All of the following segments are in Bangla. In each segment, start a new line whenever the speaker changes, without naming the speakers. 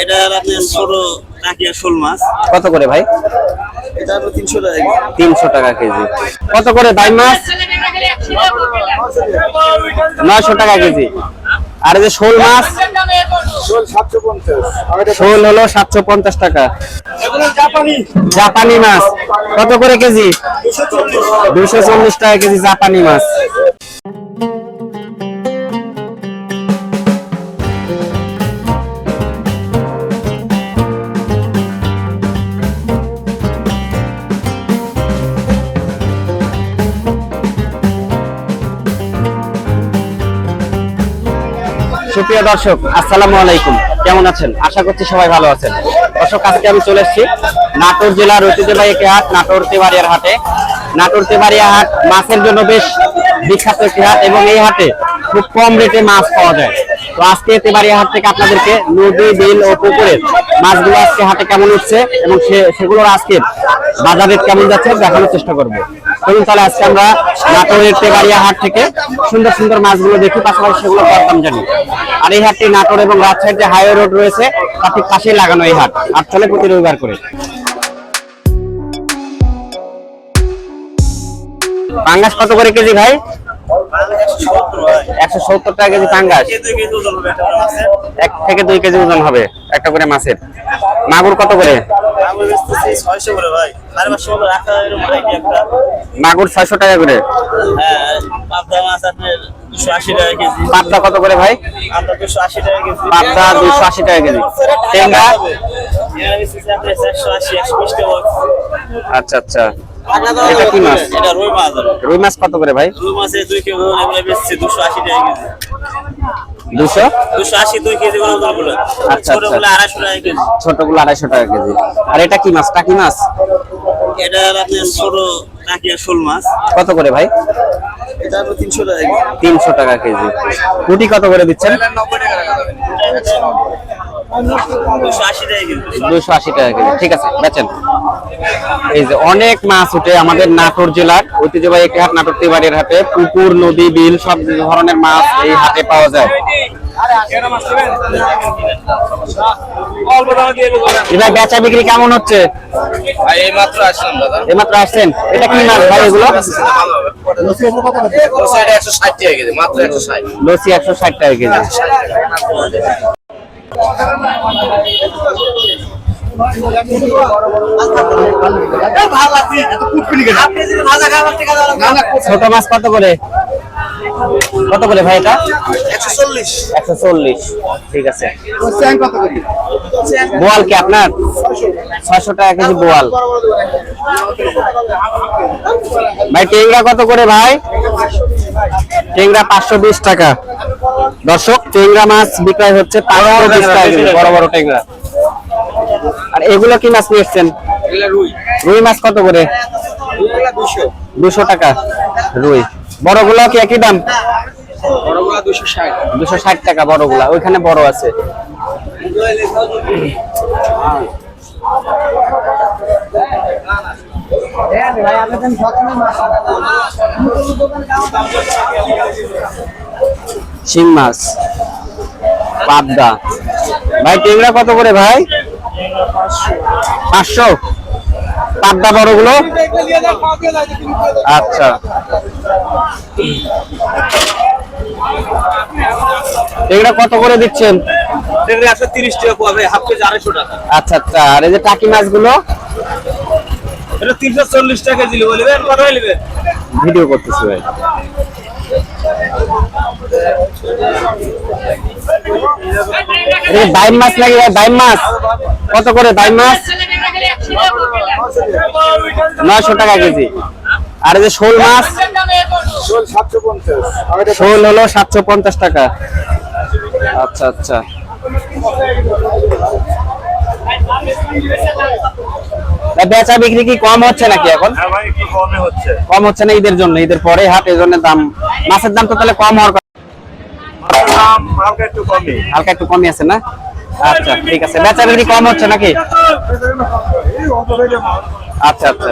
এটা আপনার ছোট টাকিয়া শোল মাছ
কত করে ভাই?
এটা তিনশো টাকা
তিনশো টাকা কেজি। কত করে বাইম মাছ? নয়শো টাকা কেজি। আর যে শোল মাছ? শোল হলো সাতশো পঞ্চাশ টাকা। জাপানি মাছ। কত করে কেজি? দুশো চল্লিশ টাকা কেজি জাপানি মাছ। সুপ্রিয় দর্শক, আসসালামু আলাইকুম। কেমন আছেন? আশা করছি সবাই ভালো আছেন। দর্শক, আজকে আমি চলে এসেছি নাটোর জেলার ঐতিহ্যবাহী একটি হাট, নাটোর তেবাড়িয়ার হাটে। নাটোর তেবাড়িয়া হাট মাছের জন্য বেশ বিখ্যাত একটি হাট এবং এই হাটে খুব কম রেটে মাছ পাওয়া যায়। তো আজকে তেবাড়িয়া হাট থেকে আপনাদেরকে নদী, বিল ও পুকুরের মাছগুলো আজকে হাটে কেমন উঠছে এবং সেগুলোর আজকে বাজার কেমন যাচ্ছে দেখানোর চেষ্টা করব। চলুন তাহলে আজকে আমরা নাটোরের তেবাড়িয়া হাট থেকে সুন্দর সুন্দর মাছগুলো দেখি, পাশাপাশি সেগুলো দরদাম জানি। আর এই হাটটি নাটোর এবং রাজশাহীর যে হাইওয়ে রোড রয়েছে, তার ঠিক পাশেই লাগানো এই হাট। আর চলে প্রতি রবিবার করে। পাঙ্গাস কত করে কেজি ভাই? একশো সত্তর টাকা কেজি পাঙ্গাস। এক থেকে দুই কেজি ওজন হবে, একটা করে মাছের। মাগুর কত করে?
ছয়শো করে ভাই। সাড়ে পাঁচশো করে রাখা এরকম idea একটা?
মাগুর ছয়শো টাকা করে।
হ্যাঁ পাবদা মাছ আপনার দুশো আশি টাকা কেজি।
পাবদা কত করে ভাই?
আপনার দুশো আশি টাকা কেজি।
পাবদা দুশো আশি টাকা কেজি। টেঙ্গা
চারশো আশি একশো বিশ টাকা
আচ্ছা আচ্ছা। এটা কি মাছ?
এটা রুই মাছ।
রুই মাছ কত করে ভাই?
রুই মাছের দুই কেজি ওজন এগুলো দুশো আশি টাকা কেজি।
দুশো?
দুশো আশি দুই কেজি ওজন
আচ্ছা,
ছোটগুলো আড়াইশো টাকা কেজি।
ছোটগুলো আড়াইশো টাকা কেজি। আর এটা কি মাছ? টাকি মাছ?
এটা আপনার ছোট টাকিয়া শোল মাছ।
কত করে ভাই?
এটা তিনশো টাকা
তিনশো টাকা কেজি। কুটি কত করে দিচ্ছেন?
টাকা
দুশো আশি টাকা কেজি। ঠিক আছে বেচেন। এই যে অনেক মাছ উঠে আমাদের নাটোর জেলার ঐতিহ্যবাহী একটি হাট নাটোর তিবাড়ির হাটে পুকুর নদী বিল সব ধরনের মাছ এই হাটে পাওয়া যায়। এবার বেচা বিক্রি কেমন হচ্ছে? এইমাত্র আসছেন? এটা কি মাছ ভাই এগুলো? লসি একশো ষাট টাকা কেজি ছোট মাছ কত করে? কত করে ভাই এটা?
একশো চল্লিশ।
ঠিক আছে। বোয়াল কি আপনার? ছয়শো টাকা কেজি বোয়াল। ভাই টেংরা কত করে ভাই? টেংরা পাঁচশো বিশ টাকা। দর্শক টেংরা মাছ বিক্রয় হচ্ছে বড় বড় টেংরা আর এগুলো কি মাছ নিয়ে এসছেন? রুই। মাছ কত করে? দুশো টাকা রুই। বড়গুলো কি একই দাম?
দুশো ষাট।
দুশো ষাট টাকা বড়গুলা ওইখানে বড় আছে। শিং মাছ। পাবদা। ভাই টেংরা কত করে ভাই? পাঁচশো। পাবদা বড় বড়গুলো? আচ্ছা। টেংরা কত করে দিচ্ছেন? আচ্ছা আচ্ছা। আর এই যে টাকি মাছগুলো?
এটা তিনশো চল্লিশ টাকা কেজি বলবেন কত নেবেন?
ভিডিও করতেছি ভাই। বাইম মাছ নাকি বাইম মাছ। কত করে বাইম মাছ? নয়শো টাকা কেজি। আর যে শোল মাছ? শোল হলো সাতশো পঞ্চাশ টাকা। আচ্ছা আচ্ছা। বেচা বিক্রি কি কম হচ্ছে নাকি এখন?
হ্যাঁ কমে হচ্ছে
না ঈদের জন্য? ঈদের পরে হাট এই জন্য দাম। মাছের দাম তো তাহলে কম হওয়ার।
দাম হালকা একটু কমে
হালকা একটু কমই আছে না? আচ্ছা ঠিক আছে। বেচা বিক্রি কম হচ্ছে নাকি? আচ্ছা আচ্ছা।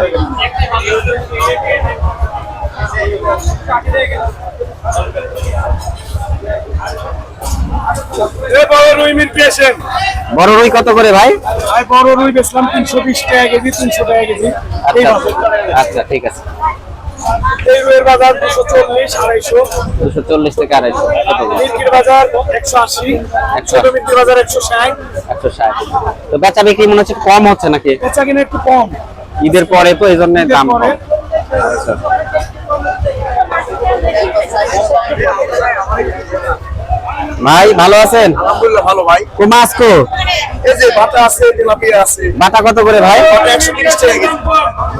বড় রুই
কত করে ভাই?
বড় রুই বেচলাম তিনশো বিশ টাকা কেজি তিনশো টাকা কেজি।
আচ্ছা আচ্ছা ঠিক আছে।
এই বাজার দুশো চল্লিশ আড়াইশো।
দুশো চল্লিশ থেকে আড়াইশো?
মিরকির বাজার একশো আশি। ছোট মিরকির বাজার একশো ষাট।
একশো ষাট। তো বেচা বিক্রি মনে হচ্ছে কম হচ্ছে নাকি?
বেচা কিনা একটু কম।
ঈদের পরে তো এই জন্য দাম। কম। ভাই ভালো আছেন?
আলহামদুলিল্লাহ ভালো ভাই।
কো মাছ কো
এই যে বাটা আছে তেলাপিয়া আছে।
বাটা কত করে ভাই?
বাটা একশো তিরিশ টাকা কেজি।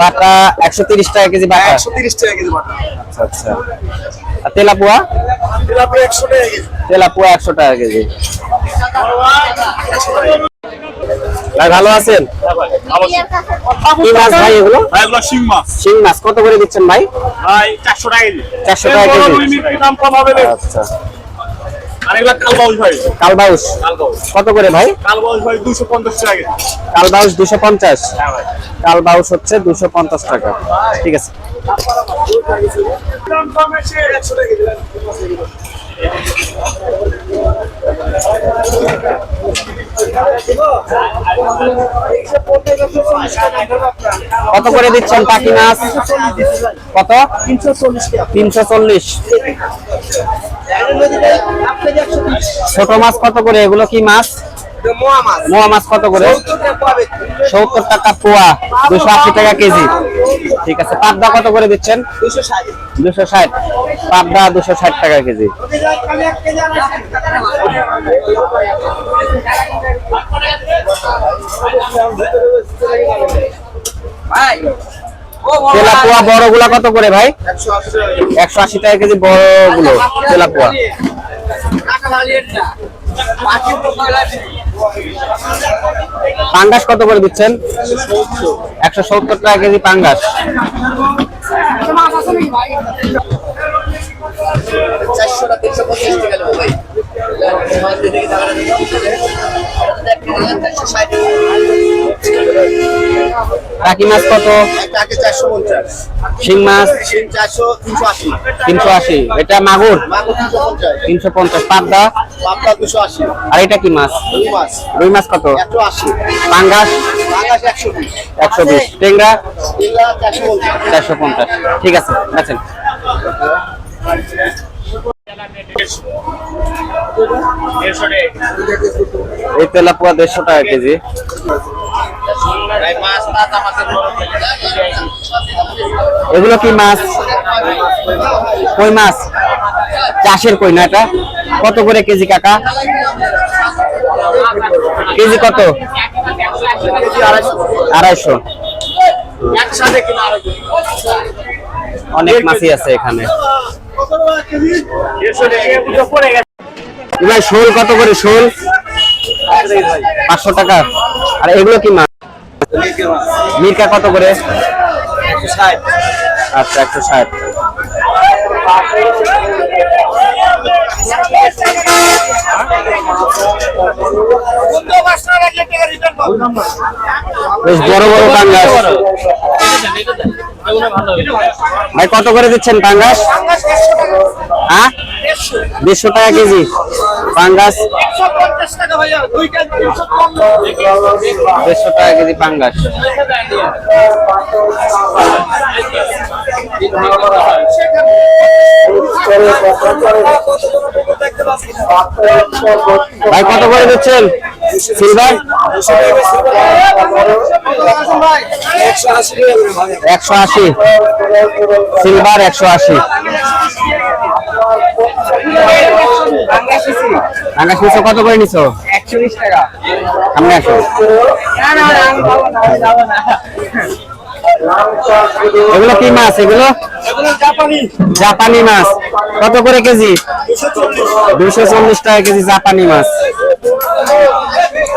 বাটা একশো তিরিশ টাকা কেজি বাটা।
একশো তিরিশ টাকা কেজি বাটা।
আচ্ছা আচ্ছা। আর তেলাপুয়া?
তেলাপিয়া একশো টাকা কেজি।
তেলাপুয়া একশো টাকা কেজি। ভাই ভালো আছেন? কি মাছ ভাই এগুলো?
ভাই এগুলো শিং মাছ।
শিং মাছ। কত করে দিচ্ছেন ভাই?
ভাই চারশো টাকা কেজি।
চারশো টাকা কেজি।
দাম কম হবে
আচ্ছা।
কালবাউস
কত করে ভাই?
কালবাউস ভাই দুশো পঞ্চাশ টাকা কেজি।
কালবাউস
হ্যাঁ ভাই।
কালবাউস হচ্ছে দুশো পঞ্চাশ টাকা। ঠিক আছে। কত করে দিচ্ছেন টাকি মাছ? কত? তিনশো চল্লিশ। ছোট মাছ কত করে? এগুলো কি মাছ? মোয়া মাছ কত করে? সত্তর টাকা পোয়া, দুশো আশি টাকা কেজি। ঠিক আছে, পাবদা কত করে দিচ্ছেন? দুশো ষাট। পাবদা দুশো ষাট টাকা কেজি। তেলাপুয়া বড়গুলা কত করে ভাই? একশো আশি টাকা কেজি বড়গুলো তেলাপুয়া। পাঙ্গাস কত করে দিচ্ছেন? একশো সত্তর টাকা কেজি পাঙ্গাস।
টাকা
টাকি মাছ কত?
চারশো পঞ্চাশ।
শিং মাছ?
তিনশো আশি।
তিনশো আশি। এটা মাগুর?
মাগুর তিনশো পঞ্চাশ।
তিনশো পঞ্চাশ। পাবদা?
পাবদা দুশো আশি।
আর এটা কি মাছ?
রুই মাছ।
রুই মাছ কত?
একশো আশি।
পাঙ্গাস?
বাংলাদেশ একশো বিশ।
একশো বিশ। টেংরা?
এগুলা চারশো পঞ্চাশ।
চারশো পঞ্চাশ। ঠিক আছে আছেন এই তেলাপুয়া দেড়শো টাকা কেজি। এগুলো কি মাছ? কই মাছ? চাষের কই না এটা? কত করে কেজি কাকা? কেজি কত? আড়াইশো। অনেক মাছই আছে এখানে। ভাই শোল কত করে? শোল? পাঁচশো টাকা। আর এগুলো কি মাছ? মিরকা কত করে? আচ্ছা একশো ষাট। বেশ বড় বড় পাঙ্গাস ভাই কত করে দিচ্ছেন পাঙ্গাস হ্যাঁ? দেড়শো টাকা কেজি। পাঙ্গাস দেড়শো টাকা কেজি পাঙ্গাস। ভাই কত করে দিচ্ছেন? সিলভার? একশো আশি। সিলভার একশো আশি। পাঙ্গাস নিছো কত করে নিছো? সামনে আসো। এগুলো কি মাছ? এগুলো জাপানি। মাছ। কত করে কেজি? দুশো চল্লিশ। টাকা কেজি জাপানি মাছ।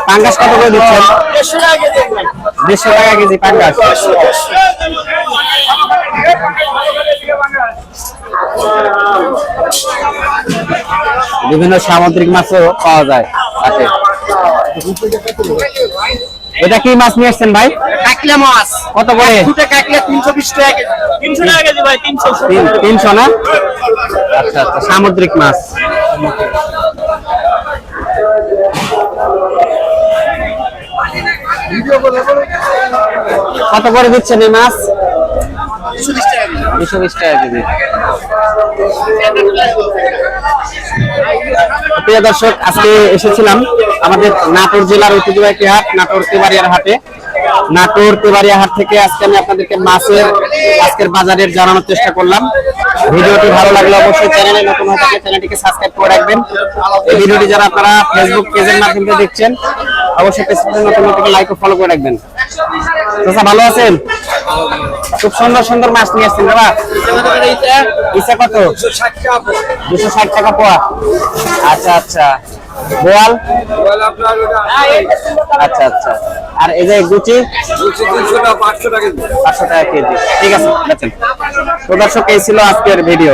পাঙ্গাস কত করে দিচ্ছেন? দেড়শো টাকা কেজি। পাঙ্গাস। বিভিন্ন সামুদ্রিক মাছও পাওয়া যায় আছে এটা কি মাছ নিয়ে আসছেন ভাই?
কাকলা মাছ।
কত করে?
দুটো কাকলা 320 টাকা কেজি। 300 টাকা কেজি ভাই
300 300 না? আচ্ছা আচ্ছা সামুদ্রিক মাছ। কত করে দিচ্ছেন এই মাছ?
দুশো বিশ টাকা কেজি।
প্রিয় দর্শক, আজকে এসেছিলাম আমাদের নাটোর জেলার ঐতিহ্যবাহী হাট নাটোর তেবাড়িয়ার হাটে। নাটোর তেবাড়িয়া হাট থেকে আজকে আমি আপনাদেরকে মাছের আজকের বাজারের জানানোর চেষ্টা করলাম। ভিডিওটি ভালো লাগলে অবশ্যই চ্যানেলে নতুন হয়ে থাকলে চ্যানেলটিকে সাবস্ক্রাইব করে রাখবেন। এই ভিডিওটি যারা আপনারা ফেসবুক পেজের মাধ্যমে দেখছেন, অবশ্যই পেজটিতে নতুন নতুন লাইক ও ফলো করে রাখবেন। চাচা ভালো আছেন? খুব সুন্দর সুন্দর মাছ নিয়ে আসছেন দাদা ইসা কত? দুশো ষাট টাকা পোয়া। আচ্ছা আচ্ছা। বোয়াল? আচ্ছা আচ্ছা। আর এই যে গুচি? পাঁচশো টাকা কেজি। ঠিক আছে তো দর্শক, এই ছিল আজকের ভিডিও।